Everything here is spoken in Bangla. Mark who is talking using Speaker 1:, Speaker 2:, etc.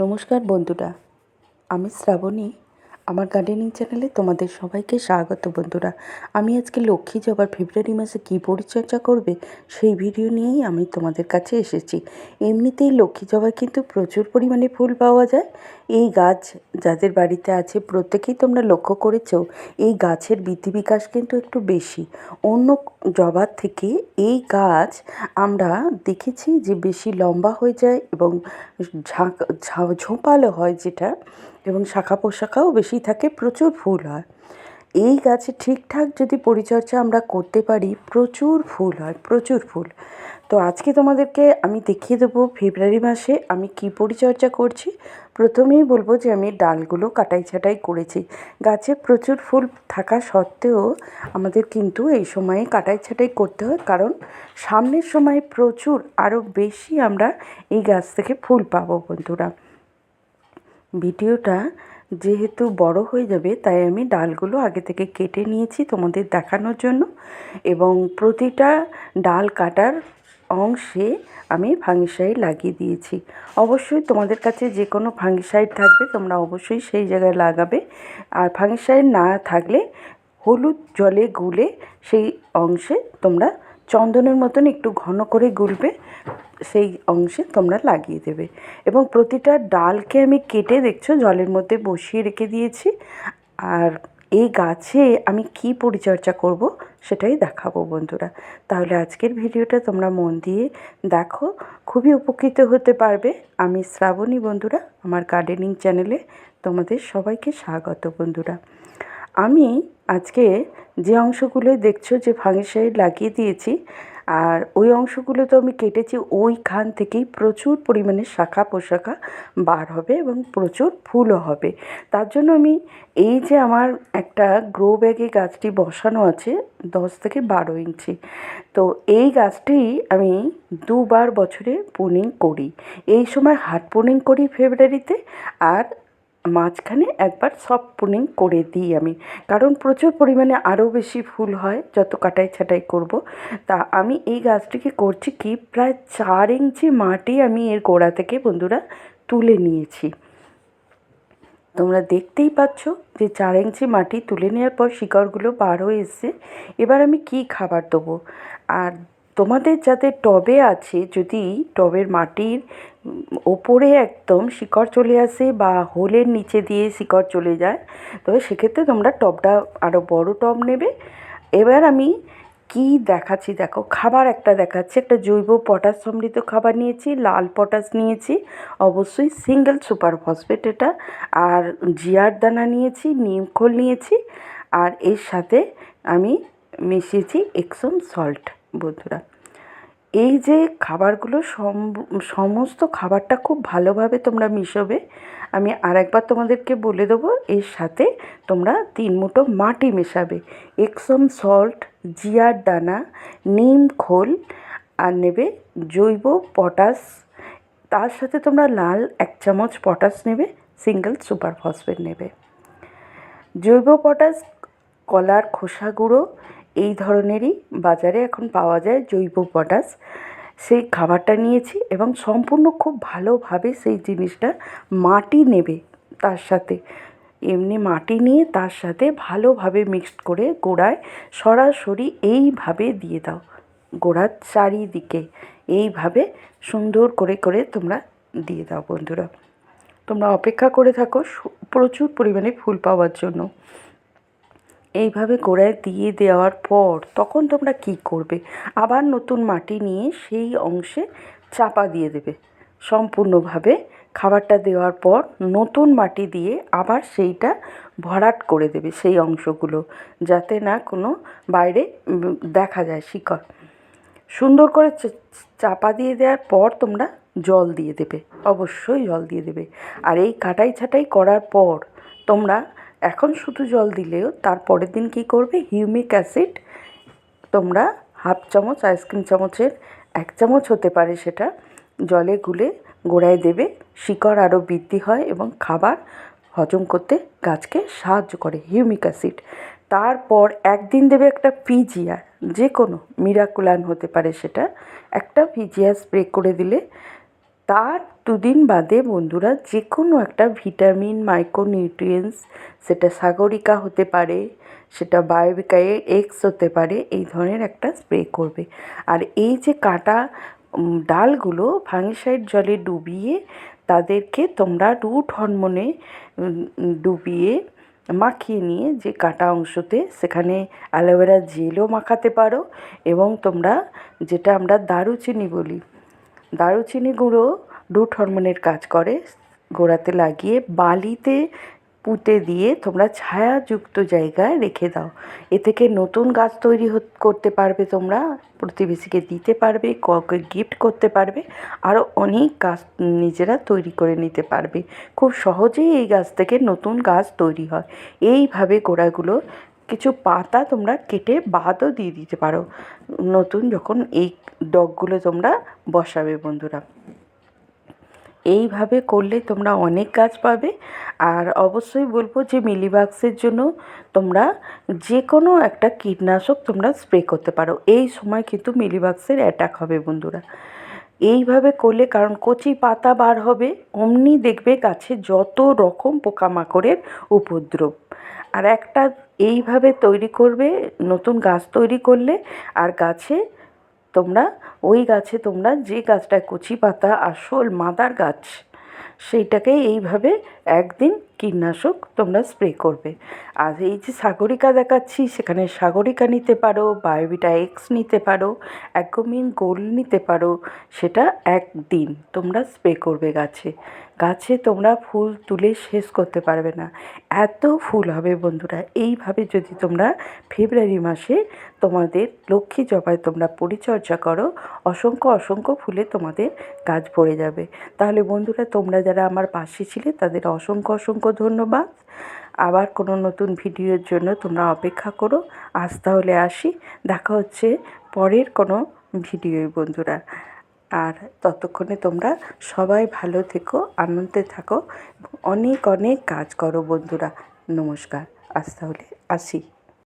Speaker 1: নমস্কার বন্ধুরা আমি শ্রাবণী আমার গার্ডেনিং চ্যানেলে তোমাদের সবাইকে স্বাগত বন্ধুরা। আমি আজকে লক্ষ্মী জবার ফেব্রুয়ারি মাসে কী পরিচর্যা করবে, সেই ভিডিও নিয়েই আমি তোমাদের কাছে এসেছি। এমনিতেই লক্ষ্মী জবার কিন্তু প্রচুর পরিমাণে ফুল পাওয়া যায়। এই গাছ যাদের বাড়িতে আছে, প্রত্যেকেই তোমরা লক্ষ্য করেছ, এই গাছের বৃদ্ধি বিকাশ কিন্তু একটু বেশি। অন্য জবার থেকে এই গাছ আমরা দেখেছি যে বেশি লম্বা হয়ে যায় এবং ঝাঁক ঝোপালো হয় যেটা এবং শাখা পোশাখাও বেশি থাকে, প্রচুর ফুল হয়। এই গাছে ঠিকঠাক যদি পরিচর্যা আমরা করতে পারি, প্রচুর ফুল হয়, প্রচুর ফুল। তো আজকে তোমাদেরকে আমি দেখিয়ে দেবো ফেব্রুয়ারি মাসে আমি কি পরিচর্যা করছি। প্রথমেই বলব যে আমি ডালগুলো কাটাই ছাঁটাই করেছি। গাছে প্রচুর ফুল থাকা সত্ত্বেও আমাদের কিন্তু এই সময়ে কাটাই ছাঁটাই করতে হয়, কারণ সামনের সময় প্রচুর আরও বেশি আমরা এই গাছ থেকে ফুল পাবো বন্ধুরা। ভিডিওটা যেহেতু বড় হয়ে যাবে, তাই আমি ডালগুলো আগে থেকে কেটে নিয়েছি তোমাদের দেখানোর জন্য। এবং প্রতিটা ডাল কাটার অংশে আমি ফাঙ্গিসাইড লাগিয়ে দিয়েছি। অবশ্যই তোমাদের কাছে যে কোনো ফাঙ্গিসাইড থাকবে, তোমরা অবশ্যই সেই জায়গায় লাগাবে। আর ফাঙ্গিসাইড না থাকলে হলুদ জলে গুলে সেই অংশে তোমরা চন্দনের মতন একটু ঘন করে গুলবে, সেই অংশে তোমরা লাগিয়ে দেবে। এবং প্রতিটা ডালকে আমি কেটে, দেখছ, জলের মধ্যে বসিয়ে রেখে দিয়েছি। আর এই গাছে আমি কি পরিচর্যা করব সেটাই দেখাবো বন্ধুরা। তাহলে আজকের ভিডিওটা তোমরা মন দিয়ে দেখো। খুবই উপকৃত হতে পারবে। আমি শ্রাবণী বন্ধুরা, আমার গার্ডেনিং চ্যানেলে তোমাদের সবাইকে স্বাগত বন্ধুরা। আমি আজকে যে অংশগুলো দেখছ যে ফাঙ্গিসাইড লাগিয়ে দিয়েছি, আর ওই অংশগুলো তো আমি কেটেছি, ওইখান থেকেই প্রচুর পরিমাণে শাখা পোশাখা বার হবে এবং প্রচুর ফুলও হবে। তার জন্য আমি এই যে আমার একটা গ্রো ব্যাগে গাছটি বসানো আছে দশ থেকে বারো ইঞ্চি, তো এই গাছটি আমি দুবার বছরে পুনিং করি। এই সময় হার্ড পুনিং করি ফেব্রুয়ারিতে আর মাঝখানে একবার সফট পুনিং করে দিই আমি। কারণ প্রচুর পরিমাণে আরও বেশি ফুল হয় যত কাটাই ছাটাই করব। তা আমি এই গাছটিকে করছি কি? প্রায় চার ইঞ্চি মাটি আমি এর গোড়া থেকে বন্ধুরা তুলে নিয়েছি। তোমরা দেখতেই পাচ্ছ যে চার ইঞ্চি মাটি তুলে নেওয়ার পর শিকড়গুলো বার হয়ে এসছে। এবার আমি কি খাবার দেবো? আর তোমাদের যাদের টবে আছে, যদি টবের মাটির ওপরে একদম শিকড় চলে আসে বা হোলের নিচে দিয়ে শিকড় চলে যায় তবে সেক্ষেত্রে তোমরা টবটা আরও বড় টব নেবে। এবার আমি কি দেখাচ্ছি? দেখো, খাবার একটা দেখাচ্ছি। একটা জৈব পটাশ সমৃদ্ধ খাবার নিয়েছি, লাল পটাশ নিয়েছি, অবশ্যই সিঙ্গেল সুপার ফসফেট এটা, আর জিয়ার দানা নিয়েছি নিমখোল নিয়েছি, আর এর সাথে আমি মিশিয়েছি এক্সন সল্ট। বন্ধুরা। এই যে খাবারগুলো সমস্ত খাবারটা খুব ভালোভাবে তোমরা মিশবে, আমি আরেকবার তোমাদেরকে বলে দেবো, এর সাথে তোমরা তিন মুঠো মাটি মেশাবে। এক্সম সল্ট, জিয়ার দানা, নিম খোল, আর নেবে জৈব পটাশ। তার সাথে তোমরা লাল এক চামচ পটাশ নেবে, সিঙ্গেল সুপার ফসফেট নেবে। জৈব পটাশ, কলার খোসা গুঁড়ো এই ধরনেরই বাজারে এখন পাওয়া যায় জৈব পটাশ। সেই খাবারটা নিয়েছি এবং সম্পূর্ণ খুব ভালোভাবে সেই জিনিসটা মাটি নেবে তার সাথে। এমনি মাটি নিয়ে তার সাথে ভালোভাবে মিক্সড করে গোড়ায় সরাসরি এইভাবে দিয়ে দাও। গোড়ার চারিদিকে এইভাবে সুন্দর করে করে তোমরা দিয়ে দাও বন্ধুরা। তোমরা অপেক্ষা করে থাকো প্রচুর পরিমাণে ফুল পাওয়ার জন্য। এইভাবে গোড়ায় দিয়ে দেওয়ার পর তখন তোমরা কী করবে? আবার নতুন মাটি নিয়ে সেই অংশে চাপা দিয়ে দেবে। সম্পূর্ণভাবে খাবারটা দেওয়ার পর নতুন মাটি দিয়ে আবার সেইটা ভরাট করে দেবে সেই অংশগুলো, যাতে না কোনো বাইরে দেখা যায় শিকড়। সুন্দর করে চাপা দিয়ে দেওয়ার পর তোমরা জল দিয়ে দেবে, অবশ্যই জল দিয়ে দেবে। আর এই কাটাই ছাটাই করার পর তোমরা এখন শুধু জল দিলেও তার পরের দিন কী করবে? হিউমিক অ্যাসিড, তোমরা হাফ চামচ আইসক্রিম চামচের এক চামচ হতে পারে সেটা জলে গুলে গোড়ায় দেবে। শিকড় আরও বৃদ্ধি হয় এবং খাবার হজম করতে গাছকে সাহায্য করে হিউমিক অ্যাসিড। তারপর একদিন দেবে একটা পিজিয়া যে কোনো মিরাকুলান হতে পারে সেটা। একটা পিজিয়া স্প্রে করে দিলে তার দুদিন বাদে বন্ধুরা যে কোনো একটা ভিটামিন, মাইক্রোনিউট্রিয়েন্টস, সেটা সাগরিকা হতে পারে, সেটা বায়োবিকা এক্স হতে পারে, এই ধরনের একটা স্প্রে করবে। আর এই যে কাটা ডালগুলো ফাঙ্গিসাইড জলে ডুবিয়ে তাদেরকে তোমরা রুট হরমোনে ডুবিয়ে মাখিয়ে নিয়ে যে কাটা অংশতে সেখানে অ্যালোভেরা জেলও মাখাতে পারো এবং তোমরা, যেটা আমরা দারুচিনি বলি দারুচিনি গুঁড়ো রুট হরমোনের কাজ করে, গোড়াতে লাগিয়ে বালিতে পুঁতে দিয়ে তোমরা ছায়াযুক্ত জায়গায় রেখে দাও। এ থেকে নতুন গাছ তৈরি করতে পারবে তোমরা, প্রতিবেশীকে দিতে পারবে, কাউকে গিফট করতে পারবে আরও অনেক গাছ নিজেরা তৈরি করে নিতে পারবে। খুব সহজেই এই গাছ থেকে নতুন গাছ তৈরি হয়। এইভাবে গোড়াগুলো কিছু পাতা তোমরা কেটে বাদও দিয়ে দিতে পারো। নতুন যখন এই ডগগুলো তোমরা বসাবে বন্ধুরা। এইভাবে করলে তোমরা অনেক গাছ পাবে। আর অবশ্যই বলব যে মিলিবাক্সের জন্য তোমরা যে কোনো একটা কীটনাশক তোমরা স্প্রে করতে পারো। এই সময় কিন্তু মিলিবাক্সের অ্যাটাক হবে বন্ধুরা। এইভাবে করলে কারণ কচি পাতা বার হবে, অমনি দেখবে গাছে যত রকম পোকামাকড়ের উপদ্রব। আর একটা এইভাবে তৈরি করবে, নতুন গাছ তৈরি করলে, আর গাছে তোমরা, ওই গাছে তোমরা যে গাছটায় কচি পাতা, আসল মাদার গাছ, সেইটাকে এইভাবে একদিন কীটনাশক তোমরা স্প্রে করবে। আর এই যে সাগরিকা দেখাচ্ছি, সেখানে সাগরিকা নিতে পারো বায়োবিটা এক্স নিতে পারো, অ্যাকোমিন গোল্ড নিতে পারো, সেটা একদিন তোমরা স্প্রে করবে গাছে। গাছে তোমরা ফুল তুলে শেষ করতে পারবে না। এত ফুল হবে বন্ধুরা, এইভাবে যদি তোমরা ফেব্রুয়ারি মাসে তোমাদের লক্ষ্মী জবায় তোমরা পরিচর্যা করো, অসংখ্য অসংখ্য ফুলে তোমাদের গাছ ভরে যাবে। তাহলে বন্ধুরা, তোমরা যারা আমার পাশে ছিলে, তাদের অসংখ্য অসংখ্য ধন্যবাদ। আবার কোনো নতুন ভিডিওর জন্য তোমরা অপেক্ষা করো। আজ তাহলে আসি। দেখা হচ্ছে পরের কোনো ভিডিওই বন্ধুরা। আর ততক্ষণে তোমরা সবাই ভালো থেকো, আনন্দে থাকো অনেক অনেক কাজ করো বন্ধুরা। নমস্কার। আজ তাহলে আসি।